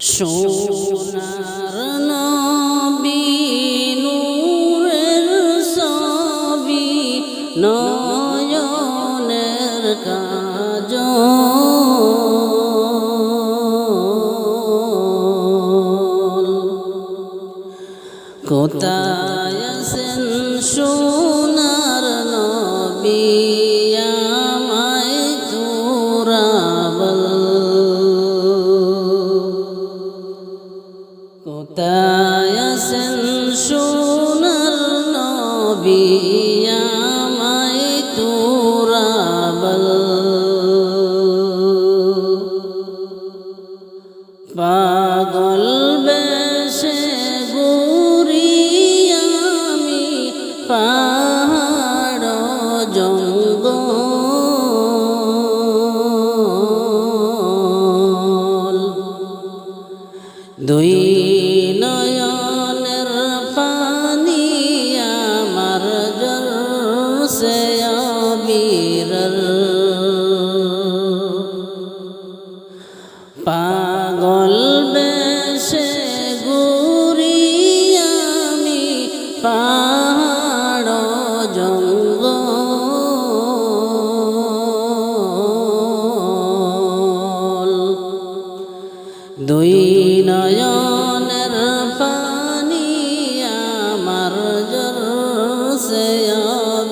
সোনার নবী নূরের ছবি নয়নের কাজ কোথায় আছেন সোনার নবী তুরাবল। পাগল বেশে গুরি আমি পাহাড়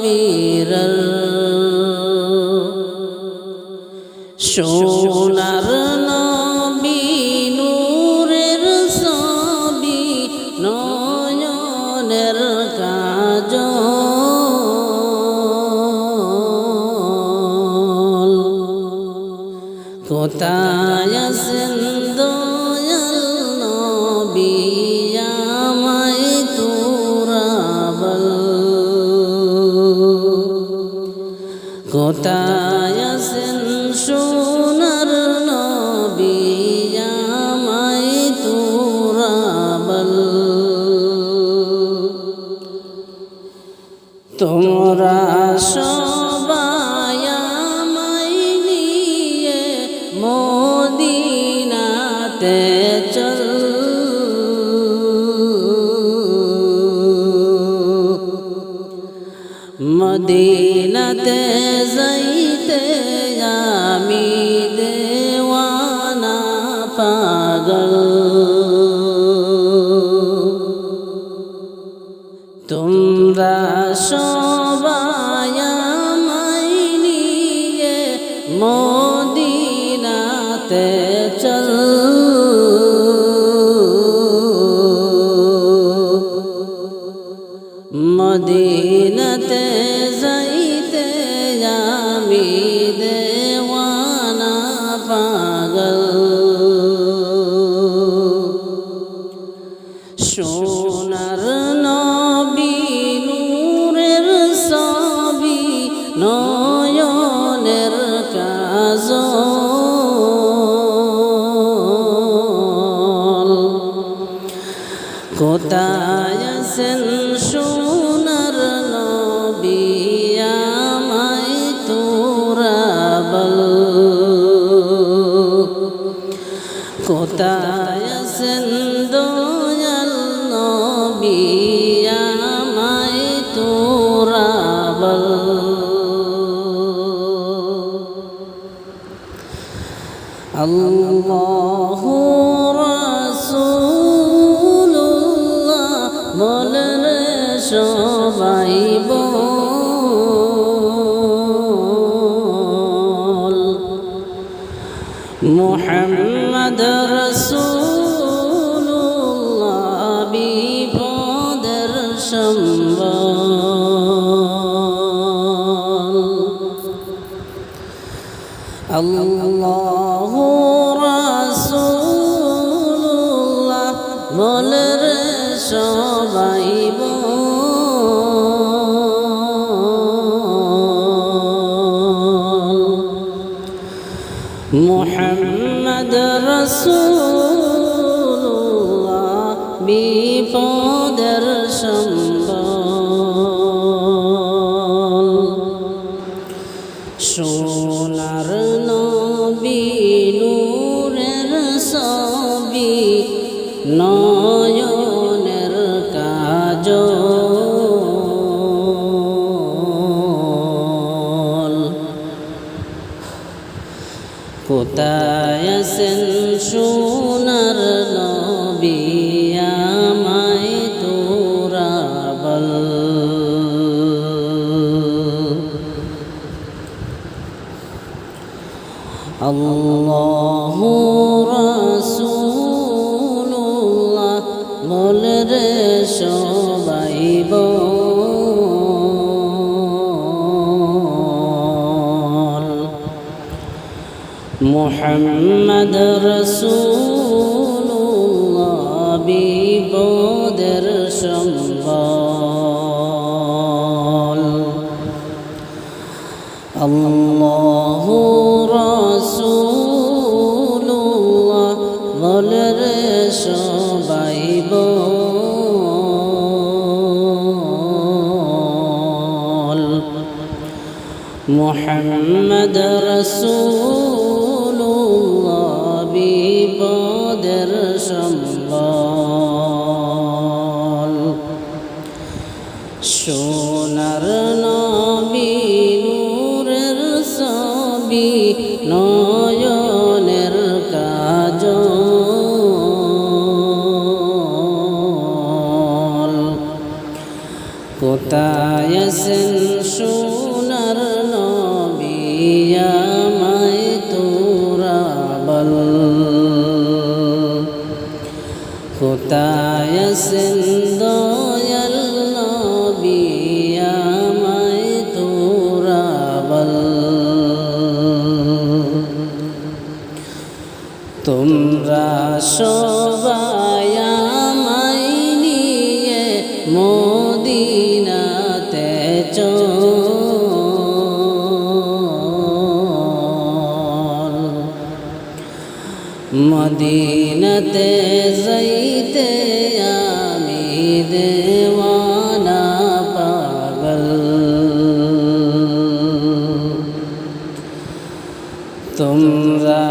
বিরল সোনার নবী নূরের ছবি নয়নের কাজ কোথায় কোথায় আছেন সোনার নবী আমায় তোরা তোমরা সবাই আমায় নিয়ে মদিনাতে চল। মদিনাতে পাগল। তোমরা সবাই আমায় নিয়ে মদিনাতে চল। কোথায় আছেন সোনার নবী আমায় তোরা বল। কোথায় আছেন দয়াল নবী আমায় তোরা বল। আল্লাহ সবাই বল। মোহাম্মদ রসুল্লাহ বিপদের সম্বল। আল্লাহ মোহাম্মদ রসুল্লাহ বিপদের সম্বল কোথায় আছেন সোনার নবী আমায় আল্লাহ রাসূলুল্লাহ সবাই বল। মোহাম্মদ রসুল্লাহ বিপদের সম্বল আল্লাহ রসুল্লাহ বলর সবাই বল মোহাম্মদ রসুল্লাহ আছেন সোনার নবী আমায় তোরা বল। কোথায় আসেন দয়াল মদিনাতে যাইতে আমি দেওয়ানা পাগল। তোমরা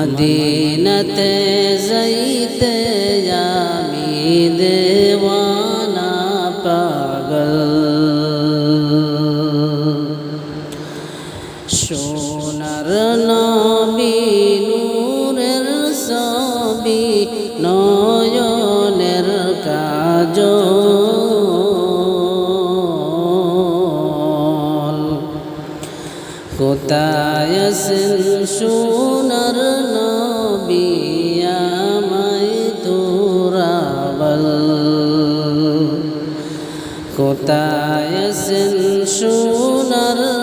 মদিনতে যাইতে আমি কোথায় আছেন সোনার নবী আমায় তোরা বল কোথায় সোনার